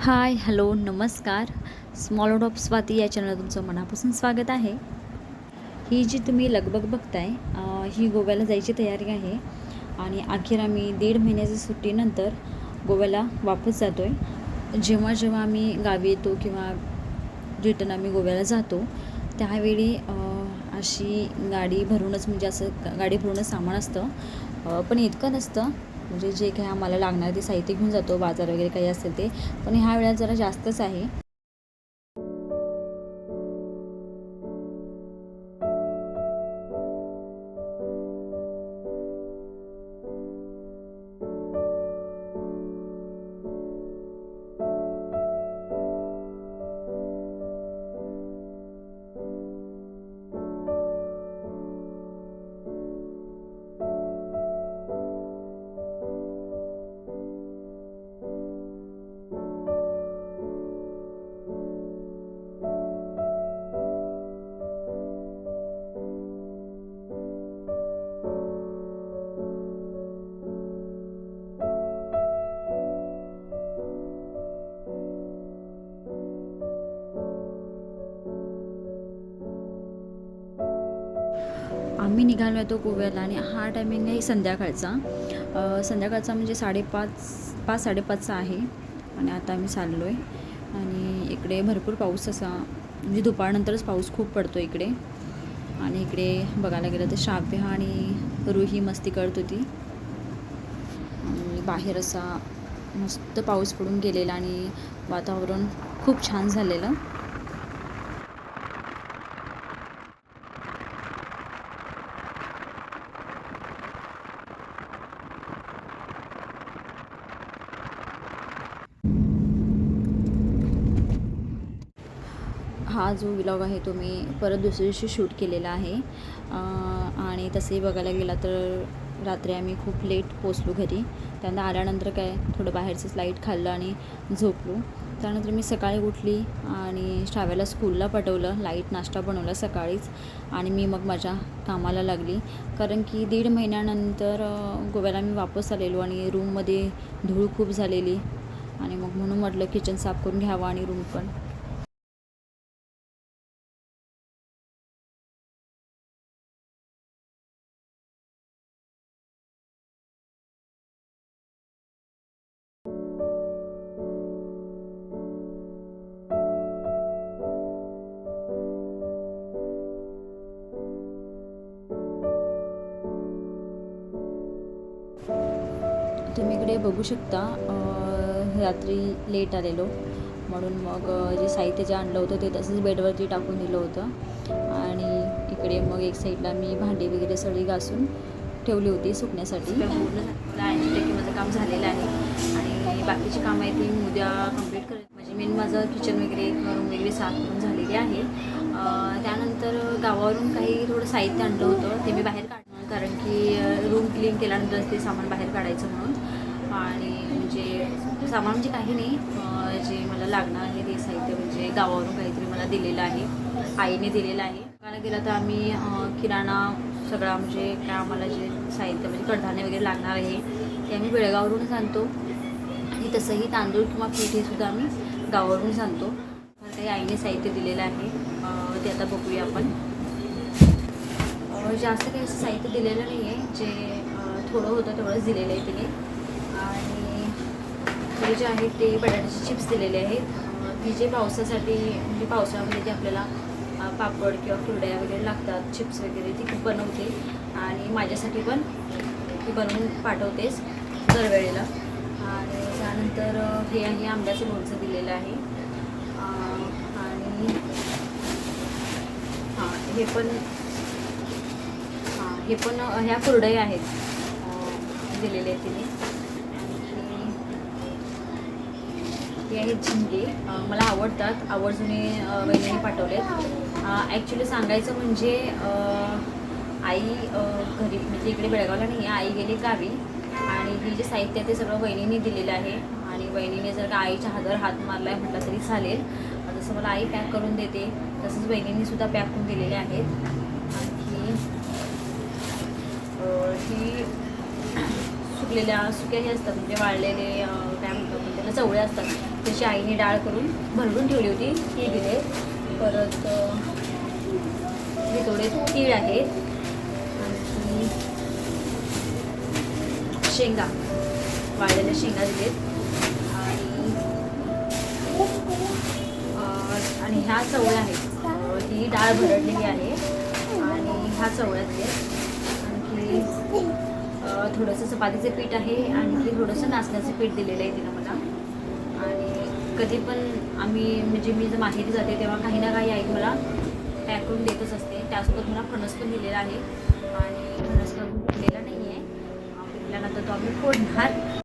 हाय hello नमस्कार. Small of Swati या चॅनलला तुमचं मनापासून स्वागत आहे. ही जी तुम्ही लगबग बघताय ही गोव्याला जायची तयारी आहे आणि अखेर आम्ही दीड महिन्याच्या सुट्टीनंतर गोव्याला वापस जातो आहे जेव्हा जेव्हा आम्ही गावी येतो किंवा रिटर्न आम्ही गोव्याला जातो त्यावेळी अशी गाडी भरूनच म्हणजे असं गाडी भरूनच सामान असतं. पण इतकं नसतं म्हणजे जे काही आम्हाला लागणार ते साहित्य घेऊन जातो बाजार वगैरे काही असेल ते. पण ह्या वेळेला जरा जास्तच आहे. आम्ही निघालो आहे तो गोव्याला आणि हा टायमिंग आहे संध्याकाळचा. संध्याकाळचा म्हणजे साडेपाच पाच साडेपाचचा आहे आणि आता आम्ही चाललो आहे आणि इकडे भरपूर पाऊस असा म्हणजे दुपारनंतरच पाऊस खूप पडतो इकडे. आणि इकडे बघायला गेलं तर श्राव्य आणि रुही मस्ती करत होती. आणि बाहेर असा मस्त पाऊस पडून गेलेला आणि वातावरण खूप छान झालेलं. हा जो व्लॉग आहे तो मी परत दुसऱ्या दिवशी शूट केलेला आहे. आणि तसंही बघायला गेला तर रात्री आम्ही खूप लेट पोचलो घरी. त्यानंतर आल्यानंतर काय थोडं बाहेरचंच लाइट खाल्लं आणि झोपलो. त्यानंतर मी सकाळी उठली आणि श्राव्याला स्कूलला पाठवलं. लाइट नाश्ता बनवला सकाळीच. आणि मी मग माझ्या कामाला लागली. कारण की दीड महिन्यानंतर गोव्याला मी वापस आलेलो आणि रूममध्ये धूळ खूप झालेली. आणि मग म्हणून म्हटलं किचन साफ करून घ्यावं आणि रूम पण. तुम्ही इकडे बघू शकता रात्री लेट आलेलो. म्हणून मग जे साहित्य जे आणलं होतं ते तसंच बेडवरती टाकून दिलं होतं. आणि इकडे मग एक साईडला मी भांडी वगैरे सगळी घासून ठेवली होती सुकण्यासाठी. पूर्ण ऐंशी टक्के माझं काम झालेलं आहे. आणि बाकीची कामं आहेत ती उद्या कंप्लीट करेल म्हणजे मेन माझं किचन वगैरे रूम वगैरे साफ करून झालेली आहे. त्यानंतर गावावरून काही थोडं साहित्य आणलं होतं ते मी बाहेर काढणार कारण की रूम क्लीन केल्यानंतर ते सामान बाहेर काढायचं म्हणून. आणि म्हणजे सामान म्हणजे काही नाही जे मला लागणार आहे ते साहित्य म्हणजे गावावरून काहीतरी मला दिलेलं आहे आईने दिलेलं आहे. बघायला गेलं तर आम्ही किराणा सगळा म्हणजे काय आम्हाला जे साहित्य म्हणजे कडधान्य वगैरे लागणार आहे ते आम्ही बेळगाववरूनच आणतो. आणि तसंही तांदूळ किंवा पीठ हे सुद्धा आम्ही गावावरूनच आणतो. काही आईने साहित्य दिलेलं आहे. ते आता बघूया आपण. जास्त काही असं साहित्य दिलेलं नाही आहे जे थोडं होतं तेवढंच दिलेलं आहे तिने. आणि हे जे आहे ते बटाट्याचे चिप्स दिलेले आहेत. ती जे पावसासाठी म्हणजे पावसाळ्यामध्ये जे आपल्याला पापड किंवा कुरड्या वगैरे लागतात चिप्स वगैरे ती खूप बनवते. आणि माझ्यासाठी पण ती बनवून पाठवतेस दरवेळेला. आणि त्यानंतर हे आहे आंब्याचं लोणचं दिलेलं आहे. आणि हां हे पण हे पण ह्या कुरडई आहेत दिलेले आहेत तिने. हे आहेत झिंगे. मला आवडतात. आवर्जूने अ, वहिनीने पाठवलेत. ॲक्च्युली सांगायचं म्हणजे आई घरी म्हणजे इकडे बेळगावला नाही आई गेली गावी. आणि ही जे साहित्य आहे ते सगळं वहिनीने दिलेलं आहे. आणि वहिनीने जर का आईच्या हातावर हात मारला आहे म्हटलं तरी चालेल. जसं मला आई पॅक करून देते तसंच वहिनीने सुद्धा पॅक करून दिलेले आहेत. ही सुकलेल्या सुक्या हे असतात म्हणजे वाळलेले काय म्हणतात त्याला चवळे असतात त्याची आईने डाळ करून भरडून ठेवली होती ती दिले परत हे थोडे तीळ आहेत. आणखी शेंगा वाळलेल्या शेंगा दिलेत. आणि आणि ह्या चवळ्या आहेत. ही डाळ भरडलेली आहे. आणि ह्या चवळ्यातले थोडंसं चपातीचं पीठ आहे आणखी थोडंसं नाचण्याचं पीठ दिलेलं आहे तिनं मला. आणि कधी पण आम्ही म्हणजे मी जर माहेरी जाते तेव्हा काही ना काही आई मला पॅक करून देतच असते. त्यासोबत मला फणस पण दिलेला आहे. आणि फणस पण दिलेला नाही आहे पिकल्यानंतर तो आम्ही फोडणार.